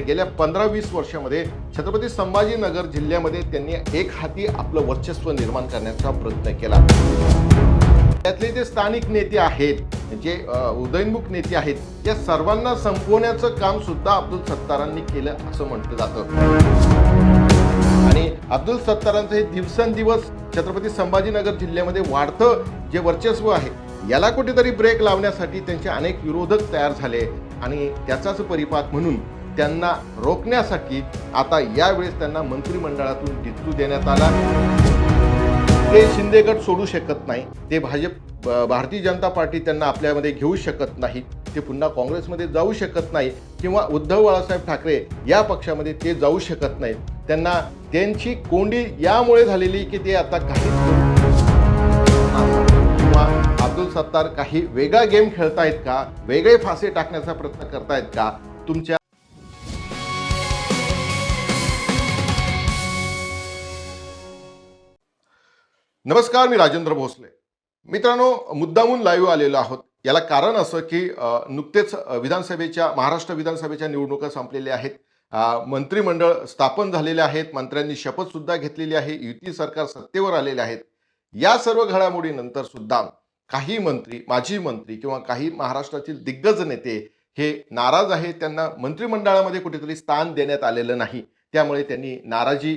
गेल्या पंधरा वीस वर्षामध्ये छत्रपती संभाजीनगर जिल्ह्यामध्ये त्यांनी एक हाती आपलं वर्चस्व निर्माण करण्याचा प्रयत्न केला. त्यातले जे स्थानिक नेते आहेत जे उदयनमुख नेते आहेत या सर्वांना संपवण्याचं काम सुद्धा अब्दुल सत्तारांनी केलं असं म्हटलं जातं. आणि अब्दुल सत्तारांचं हे दिवसेंदिवस छत्रपती संभाजीनगर जिल्ह्यामध्ये वाढतं जे वर्चस्व आहे याला कुठेतरी ब्रेक लावण्यासाठी त्यांचे अनेक विरोधक तयार झाले आणि त्याचाच परिपाक म्हणून त्यांना रोखण्यासाठी आता यावेळेस त्यांना मंत्रिमंडळातून डिचू देण्यात आला. ते शिंदेगड सोडू शकत नाही. ते भाजप भारतीय जनता पार्टी त्यांना आपल्यामध्ये घेऊ शकत नाही. ते पुन्हा काँग्रेसमध्ये जाऊ शकत नाही किंवा उद्धव बाळासाहेब ठाकरे या पक्षामध्ये ते जाऊ शकत नाही त्यांना त्यांची कोंडी यामुळे झालेली की ते आता काही किंवा अब्दुल सत्तार काही वेगळा गेम खेळतायत का? वेगळे फासे टाकण्याचा प्रयत्न करतायत का? तुमच्या नमस्कार मी राजेंद्र भोसले. मित्रांनो मुद्दामून लाईव्ह आलेलो आहोत. याला कारण असं की नुकतेच विधानसभेच्या महाराष्ट्र विधानसभेच्या निवडणुका संपलेल्या आहेत. मंत्रिमंडळ स्थापन झालेले आहेत. मंत्र्यांनी शपथसुद्धा घेतलेली आहे. युती सरकार सत्तेवर आलेले आहेत. या सर्व घडामोडीनंतर सुद्धा काही मंत्री माजी मंत्री किंवा काही महाराष्ट्रातील दिग्गज नेते हे नाराज आहेत. त्यांना मंत्रिमंडळामध्ये कुठेतरी स्थान देण्यात आलेलं नाही. त्यामुळे त्यांनी नाराजी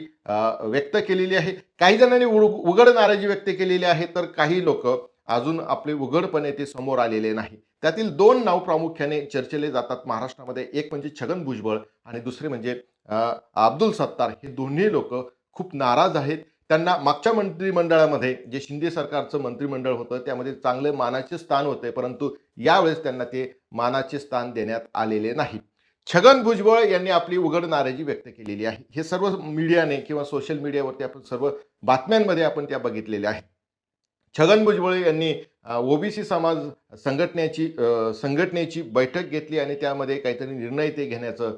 व्यक्त केलेली आहे. काही जणांनी उड- उघड नाराजी व्यक्त केलेली आहे तर काही लोक अजून आपले उघडपणे ते समोर आलेले नाही. त्यातील दोन नाव प्रामुख्याने चर्चेले जातात महाराष्ट्रामध्ये. एक म्हणजे छगन भुजबळ आणि दुसरे म्हणजे अब्दुल सत्तार. हे दोन्ही लोक खूप नाराज आहेत. त्यांना मागच्या मंत्रिमंडळामध्ये जे शिंदे सरकारचं मंत्रिमंडळ होतं त्यामध्ये चांगले मानाचे स्थान होते परंतु यावेळेस त्यांना ते मानाचे स्थान देण्यात आलेले नाही. छगन भुजबळ यांनी आपली उघड नाराजी व्यक्त केलेली आहे. हे सर्व मीडियाने किंवा सोशल मीडियावरती आपण सर्व बातम्यांमध्ये आपण त्या बघितलेल्या आहेत. छगन भुजबळ यांनी ओबीसी समाज संघटनेची संघटनेची बैठक घेतली आणि त्यामध्ये काहीतरी निर्णय ते घेण्याचं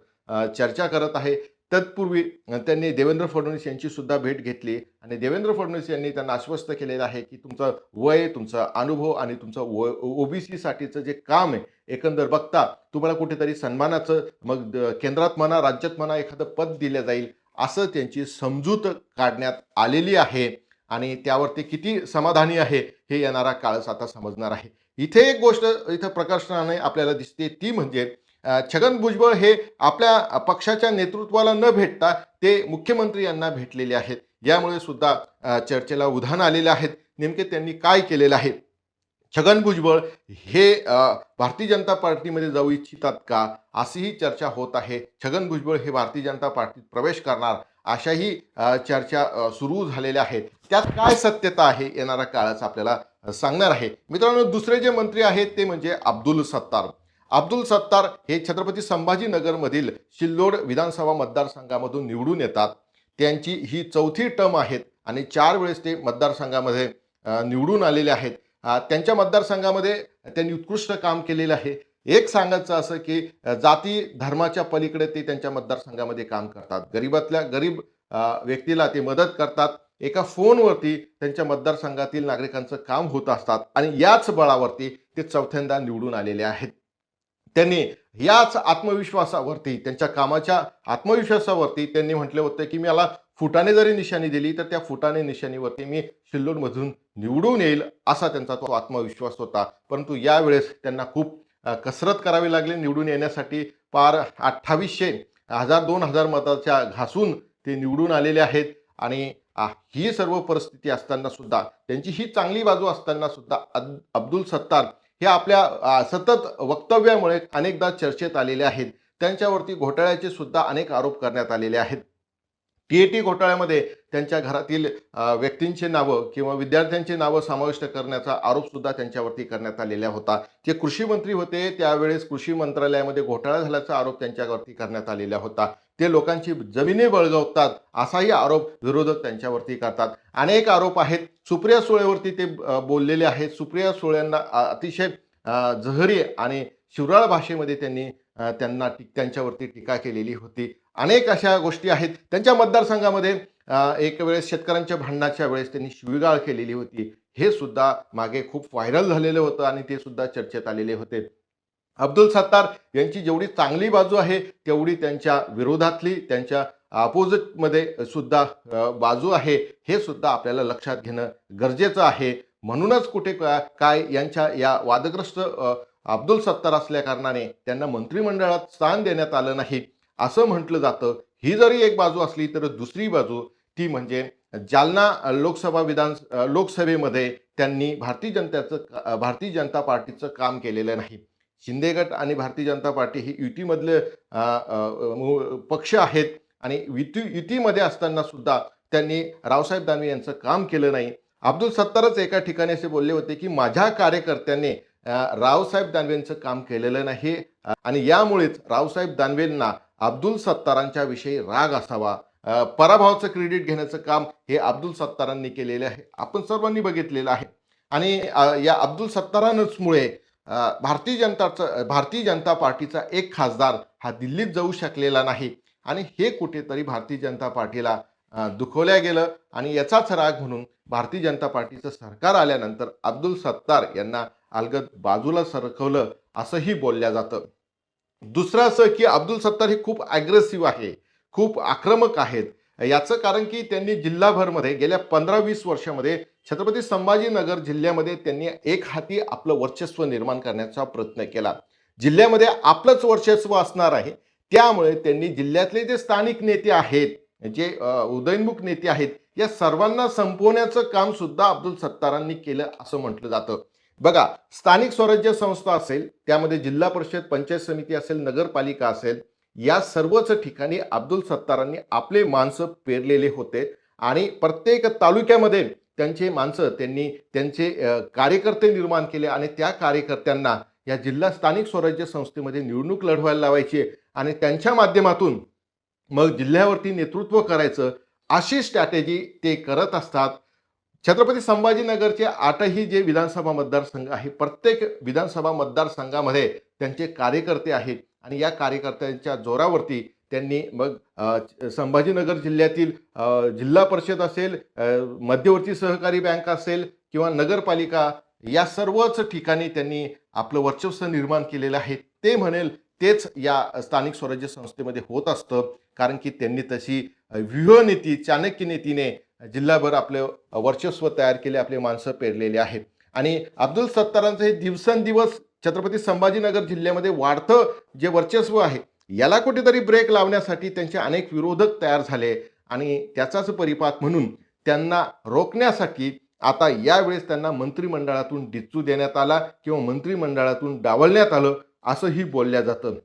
चर्चा करत आहे. तत्पूर्वी त्यांनी देवेंद्र फडणवीस यांची सुद्धा भेट घेतली. आणि देवेंद्र फडणवीस यांनी त्यांना आश्वस्त केलेलं आहे की तुमचं वय तुमचा अनुभव आणि तुमचं व ओबीसीसाठीचं जे काम आहे एकंदर बघता तुम्हाला कुठेतरी सन्मानाचं मग द- केंद्रात म्हणा राज्यात म्हणा एखादं पद दिलं जाईल असं त्यांची समजूत काढण्यात आलेली आहे. आणि त्यावर ते किती समाधानी आहे हे येणारा काळच आता समजणार आहे. इथे एक गोष्ट इथं प्रकाशनाने आपल्याला दिसते ती म्हणजे छगन भुजबळ हे आपल्या पक्षाच्या नेतृत्वाला न भेटता ते मुख्यमंत्री यांना भेटलेले आहेत. यामुळे सुद्धा चर्चेला उधाण आलेले आहेत नेमके त्यांनी काय केलेलं आहे? छगन भुजबळ हे भारतीय जनता पार्टीमध्ये जाऊ इच्छितात का? अशीही चर्चा होत आहे. छगन भुजबळ हे भारतीय जनता पार्टीत प्रवेश करणार? अशाही चर्चा सुरू झालेल्या आहेत. त्यात काय सत्यता आहे? येणारा काळच आपल्याला सांगणार आहे. मित्रांनो दुसरे जे मंत्री आहेत ते म्हणजे अब्दुल सत्तार. अब्दुल सत्तार हे छत्रपती संभाजीनगरमधील सिल्लोड विधानसभा मतदारसंघामधून निवडून येतात. त्यांची ही चौथी टर्म आहेत आणि चार वेळेस ते मतदारसंघामध्ये निवडून आलेले आहेत. त्यांच्या मतदारसंघामध्ये त्यांनी उत्कृष्ट काम केलेलं आहे. एक सांगायचं असं की जाती धर्माच्या पलीकडे ते त्यांच्या मतदारसंघामध्ये काम करतात. गरीबातल्या गरीब व्यक्तीला ते मदत करतात. एका फोनवरती त्यांच्या मतदारसंघातील नागरिकांचं काम होत असतात आणि याच बळावरती ते चौथ्यांदा निवडून आलेले आहेत. त्यांनी याच आत्मविश्वासावरती त्यांच्या कामाच्या आत्मविश्वासावरती त्यांनी म्हटलं होतं की मला फुटाने जरी निशाणी दिली तर त्या फुटाने निशाणीवरती मी सिल्लोडमधून निवडून येईल असा त्यांचा तो आत्मविश्वास होता. परंतु यावेळेस त्यांना खूप कसरत करावी लागली निवडून येण्यासाठी. पार अठ्ठावीसशे हजार दोन हजार मताच्या घासून ते निवडून आलेले आहेत. आणि ही सर्व परिस्थिती असताना सुद्धा त्यांची ही चांगली बाजू असताना सुद्धा अब्दुल सत्तार हे आपल्या सतत वक्तव्यामुळे अनेकदा चर्चेत आलेले आहेत. त्यांच्यावरती घोटाळ्याचे सुद्धा अनेक आरोप करण्यात आलेले आहेत. टी ए टी घोटाळ्यामध्ये त्यांच्या घरातील व्यक्तींचे नावं किंवा विद्यार्थ्यांची नावं समाविष्ट करण्याचा आरोप सुद्धा त्यांच्यावरती करण्यात आलेला होता. जे कृषी मंत्री होते त्यावेळेस कृषी मंत्रालयामध्ये घोटाळा झाल्याचा आरोप त्यांच्यावरती करण्यात आलेला होता. ते लोकांची जमिनी बळगवतात असाही आरोप विरोधक त्यांच्यावरती करतात. अनेक आरोप आहेत. सुप्रिया सुळेवरती ते बोललेले आहेत. सुप्रिया सुळेंना अतिशय जहरी आणि शिवराळ भाषेमध्ये त्यांनी त्यांना टी- त्यांच्यावरती टीका केलेली होती. अनेक अशा गोष्टी आहेत. त्यांच्या मतदारसंघामध्ये एक वेळेस शेतकऱ्यांच्या भांडणाच्या वेळेस त्यांनी शिवीगाळ केलेली होती. हे सुद्धा मागे खूप व्हायरल झालेलं होतं आणि ते सुद्धा चर्चेत आलेले होते. अब्दुल सत्तार यांची जेवढी चांगली बाजू आहे तेवढी त्यांच्या विरोधातली त्यांच्या अपोजिटमध्ये सुद्धा बाजू आहे. हे सुद्धा आपल्याला लक्षात घेणं गरजेचं आहे. म्हणूनच कुठे काय यांच्या या वादग्रस्त अब्दुल सत्तार असल्या कारणाने त्यांना मंत्रिमंडळात स्थान देण्यात आलं नाही. असं म्हटलं जातं. ही जरी एक बाजू असली तर दुसरी बाजू ती म्हणजे जालना लोकसभा विधान लोकसभेमध्ये त्यांनी भारतीय जनतेचं भारतीय जनता पार्टीचं काम केलेलं नाही. शिंदे गट आणि भारतीय जनता पार्टी ही युतीमधले पक्ष आहेत आणि युती युतीमध्ये असताना सुद्धा त्यांनी रावसाहेब दानवे यांचं काम केलं नाही. अब्दुल सत्तारच एका ठिकाणी असे बोलले होते की माझ्या कार्यकर्त्यांनी रावसाहेब दानवेंचं काम केलेलं नाही. आणि यामुळेच रावसाहेब दानवेंना अब्दुल सत्तारांच्या विषयी राग असावा. पराभवाचं क्रेडिट घेण्याचं काम हे अब्दुल सत्तारांनी केलेले आहे. आपण सर्वांनी बघितलेलं आहे. आणि या अब्दुल सत्तारांचमुळे भारतीय जनताचं भारतीय जनता पार्टीचा एक खासदार हा दिल्लीत जाऊ शकलेला नाही. आणि हे कुठेतरी भारतीय जनता पार्टीला दुखवल्या गेलं. आणि याचाच राग म्हणून भारतीय जनता पार्टीचं सरकार आल्यानंतर अब्दुल सत्तार यांना अलगद बाजूला सरकवलं असंही बोलल्या जातं. दुसरं असं की अब्दुल सत्तार हे खूप ॲग्रेसिव्ह आहे खूप आक्रमक आहेत. याचं कारण की त्यांनी जिल्हाभरमध्ये गेल्या पंधरा वीस वर्षामध्ये छत्रपती संभाजीनगर जिल्ह्यामध्ये त्यांनी एक हाती आपलं वर्चस्व निर्माण करण्याचा प्रयत्न केला. जिल्ह्यामध्ये आपलंच वर्चस्व असणार आहे. त्यामुळे त्यांनी जिल्ह्यातले जे स्थानिक नेते आहेत जे उदयनमुख नेते आहेत या सर्वांना संपवण्याचं काम सुद्धा अब्दुल सत्तारांनी केलं असं म्हटलं जातं. बघा स्थानिक स्वराज्य संस्था असेल त्यामध्ये जिल्हा परिषद पंचायत समिती असेल नगरपालिका असेल या सर्वच ठिकाणी अब्दुल सत्तारांनी आपले माणसं पेरलेले होते आणि प्रत्येक तालुक्यामध्ये त्यांचे माणसं त्यांनी त्यांचे कार्यकर्ते निर्माण केले आणि त्या कार्यकर्त्यांना या जिल्हा स्थानिक स्वराज्य संस्थेमध्ये निवडणूक लढवायला लावायची आणि त्यांच्या माध्यमातून मग जिल्ह्यावरती नेतृत्व करायचं अशी स्ट्रॅटेजी ते करत असतात. छत्रपती संभाजीनगरचे आठही जे विधानसभा मतदारसंघ आहे प्रत्येक विधानसभा मतदारसंघामध्ये त्यांचे कार्यकर्ते आहेत आणि या कार्यकर्त्यांच्या जोरावरती त्यांनी मग संभाजीनगर जिल्ह्यातील जिल्हा परिषद असेल मध्यवर्ती सहकारी बँक असेल किंवा नगरपालिका या सर्वच ठिकाणी त्यांनी आपलं वर्चस्व निर्माण केलेलं आहे. ते म्हणेल तेच या स्थानिक स्वराज्य संस्थेमध्ये होत असतं. कारण की त्यांनी तशी व्यूहनीती चाणक्य नीतीने जिल्हाभर आपले वर्चस्व तयार केले आपले माणसं पेरलेले आहेत. आणि अब्दुल सत्तारांचं हे दिवसेंदिवस छत्रपती संभाजीनगर जिल्ह्यामध्ये वाढतं जे वर्चस्व आहे याला कुठेतरी ब्रेक लावण्यासाठी त्यांचे अनेक विरोधक तयार झाले. आणि त्याचाच परिपात म्हणून त्यांना रोखण्यासाठी आता यावेळेस त्यांना मंत्रिमंडळातून डिच्चू देण्यात आला किंवा मंत्रिमंडळातून डावलण्यात आलं असंही बोलल्या जातं.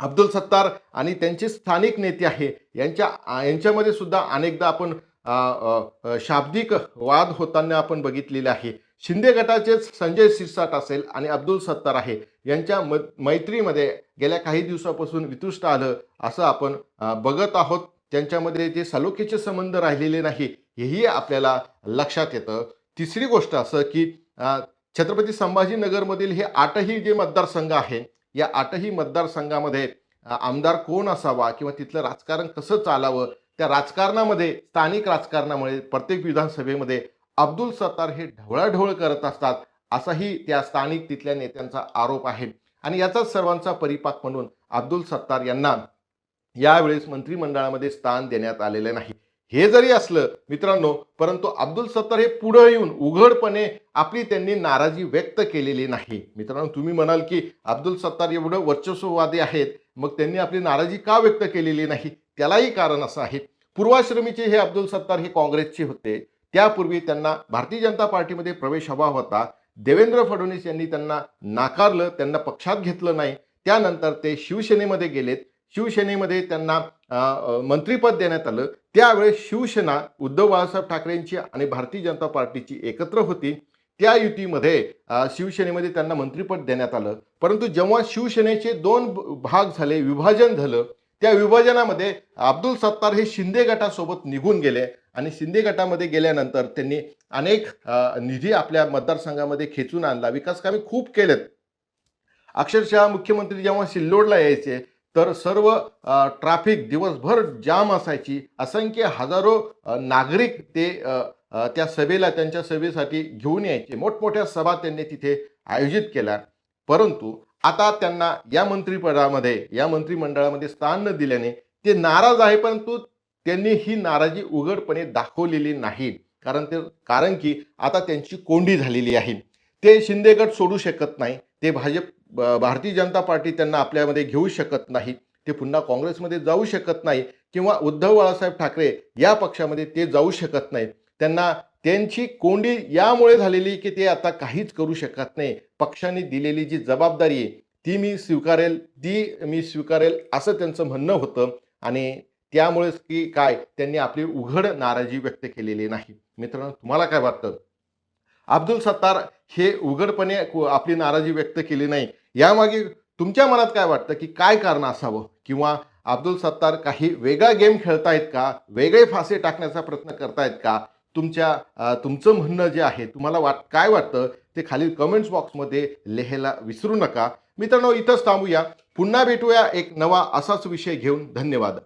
अब्दुल सत्तार आणि त्यांचे स्थानिक नेते आहे यांच्या यांच्यामध्ये सुद्धा अनेकदा आपण शाब्दिक वाद होताना आपण बघितलेले आहे. शिंदे गटाचे संजय सिरसाट असेल आणि अब्दुल सत्तार आहे यांच्या म मैत्रीमध्ये गेल्या काही दिवसापासून वितुष्ट आलं असं आपण बघत आहोत. त्यांच्यामध्ये जे सलोखेचे संबंध राहिलेले नाही हेही आपल्याला लक्षात येतं. तिसरी गोष्ट असं की छत्रपती संभाजीनगरमधील हे आठही जे मतदारसंघ आहे या आठही मतदारसंघामध्ये आमदार कोण असावा किंवा तिथलं राजकारण कसं चालावं त्या राजकारणामध्ये स्थानिक राजकारणामुळे प्रत्येक विधानसभेमध्ये अब्दुल सत्तार हे ढवळाढवळ करत असतात असाही त्या स्थानिक तिथल्या नेत्यांचा आरोप आहे. आणि याचाच सर्वांचा परिपाक म्हणून अब्दुल सत्तार यांना यावेळेस मंत्रिमंडळामध्ये स्थान देण्यात आलेलं नाही. हे जरी असलं मित्रांनो परंतु अब्दुल सत्तार हे पुढं येऊन उघडपणे आपली त्यांनी नाराजी व्यक्त केलेली नाही. मित्रांनो तुम्ही म्हणाल की अब्दुल सत्तार एवढं वर्चस्ववादी आहेत मग त्यांनी आपली नाराजी का व्यक्त केलेली नाही? त्यालाही कारण असं आहे. पूर्वाश्रमीचे हे अब्दुल सत्तार हे काँग्रेसचे होते. त्यापूर्वी त्यांना भारतीय जनता पार्टीमध्ये प्रवेश हवा होता. देवेंद्र फडणवीस यांनी त्यांना नाकारलं त्यांना पक्षात घेतलं नाही. त्यानंतर ते शिवसेनेमध्ये गेलेत. शिवसेनेमध्ये त्यांना मंत्रीपद मंत्रिपद देण्यात आलं. त्यावेळेस शिवसेना उद्धव बाळासाहेब ठाकरेंची आणि भारतीय जनता पार्टीची एकत्र होती. त्या युतीमध्ये शिवसेनेमध्ये त्यांना मंत्रिपद देण्यात आलं. परंतु जेव्हा शिवसेनेचे दोन भाग झाले विभाजन झालं त्या विभाजनामध्ये अब्दुल सत्तार हे शिंदे गटासोबत निघून गेले आणि शिंदे गटामध्ये गेल्यानंतर त्यांनी अनेक निधी आपल्या मतदारसंघामध्ये खेचून आणला. विकास कामे खूप केलेत. अक्षरशः मुख्यमंत्री जेव्हा सिल्लोडला यायचे तर सर्व ट्रॅफिक दिवसभर जाम असायची. असंख्य हजारो नागरिक ते त्या सभेला त्यांच्या सभेसाठी घेऊन यायचे. मोठमोठ्या सभा त्यांनी तिथे आयोजित केल्या. परंतु आता त्यांना या मंत्रिपदामध्ये या मंत्रिमंडळामध्ये स्थान न दिल्याने ते नाराज आहे परंतु त्यांनी ही नाराजी उघडपणे दाखवलेली नाही. कारण ते कारण की आता त्यांची कोंडी झालेली आहे. ते शिंदे गट सोडू शकत नाही. ते भाजप भारतीय जनता पार्टी त्यांना आपल्यामध्ये घेऊ शकत नाही. ते पुन्हा काँग्रेसमध्ये जाऊ शकत नाही. किंवा उद्धव बाळासाहेब ठाकरे या पक्षामध्ये ते जाऊ शकत नाहीत. त्यांना त्यांची कोंडी यामुळे झालेली की ते आता काहीच करू शकत नाही. पक्षाने दिलेली जी जबाबदारी आहे ती मी स्वीकारेल ती मी स्वीकारेल असं त्यांचं म्हणणं होतं आणि त्यामुळेच की काय त्यांनी आपली उघड नाराजी व्यक्त केलेली नाही. मित्रांनो तुम्हाला काय वाटतं? अब्दुल सत्तार हे उघडपणे आपली नाराजी व्यक्त केली नाही. यामागे तुमच्या मनात काय वाटतं की काय कारण असावं? किंवा अब्दुल सत्तार काही वेगळा गेम खेळतायत का? वेगळे फासे टाकण्याचा प्रयत्न करतायत का? तुमच्या तुमचं म्हणणं जे आहे तुम्हाला वाट काय वाटतं ते खालील कमेंट्स बॉक्समध्ये लिहायला विसरू नका. मित्रांनो इथंच थांबूया. पुन्हा भेटूया एक नवा असाच विषय घेऊन. धन्यवाद.